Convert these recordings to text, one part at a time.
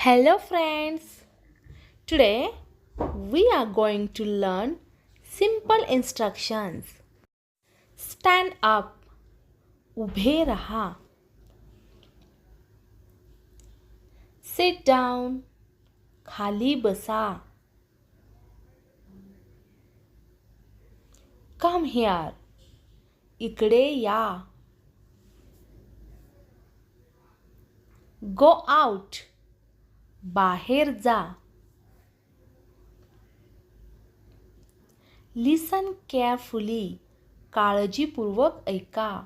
Hello friends! Today we are going to learn simple instructions. Stand up. Ubhe raha. Sit down. Khali basa. Come here. Ikde ya. Go out. बाहेर जा. लिसन carefully काळजीपूर्वक ऐका.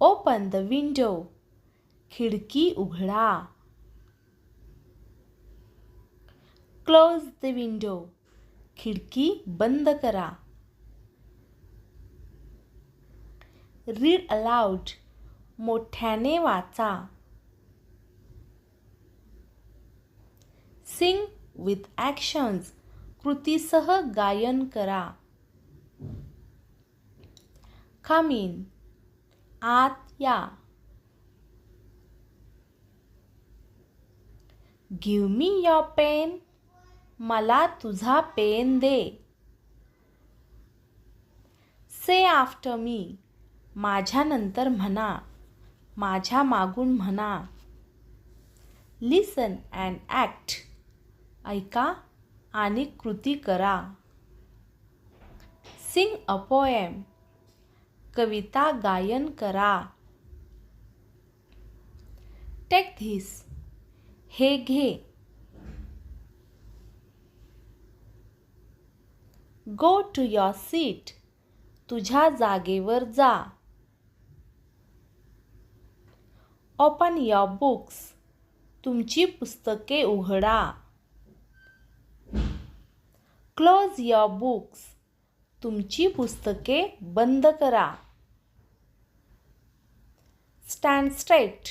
Open the window खिडकी उघडा. Close the window खिडकी बंद करा. Read aloud मोठ्याने वाचा. Singh with actions. कृतीसह गायन करा. खामीन. इन आत या. गिव मी युअर पेन मला तुझा पेन दे. से आफ्टर मी माझ्यानंतर म्हणा. माझ्या मागून म्हणा. लिसन अँड ॲक्ट ऐका आणि कृती करा. सिंग अ पोएम कविता गायन करा. टेक धीस हे घे. गो टू युअर सीट तुझ्या जागेवर जा. ओपन युअर बुक्स तुमची पुस्तके उघडा. क्लोज युअर बुक्स तुमची पुस्तके बंद करा. स्टँड स्ट्रेट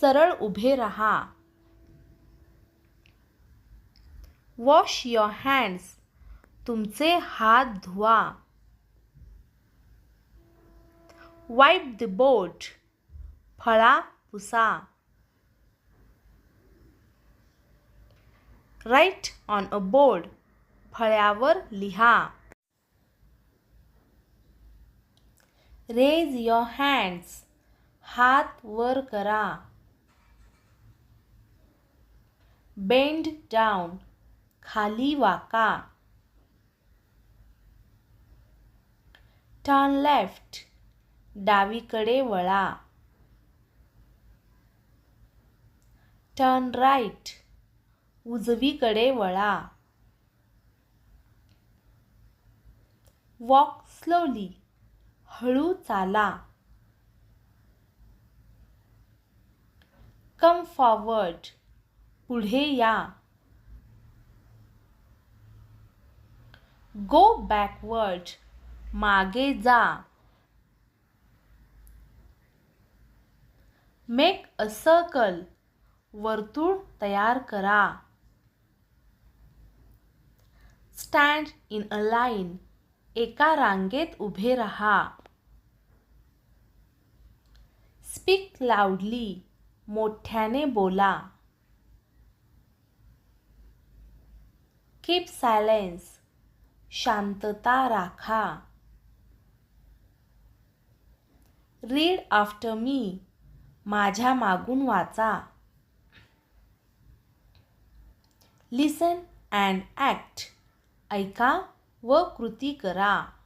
सरळ उभे राहा. वॉश युअर हँड्स तुमचे हात धुवा. वाईप द बोट फळा पुसा. राईट ऑन अ बोर्ड फळ्यावर लिहा. रेज युअर हँड्स हात वर करा. बेंड डाऊन खाली वाका. टर्न लेफ्ट डावीकडे वळा. टर्न राईट उजवीकडे वळा. Walk slowly. हळू चाला. Come forward. पुढे या. Go backward. मागे जा. Make a circle. वर्तुळ तयार करा. Stand in a line. एका रांगेत उभे राहा. स्पीक लाऊडली मोठ्याने बोला. कीप सायलेन्स शांतता राखा. रीड आफ्टर मी माझ्या मागून वाचा. लिसन अँड ॲक्ट ऐका. व कृती करा.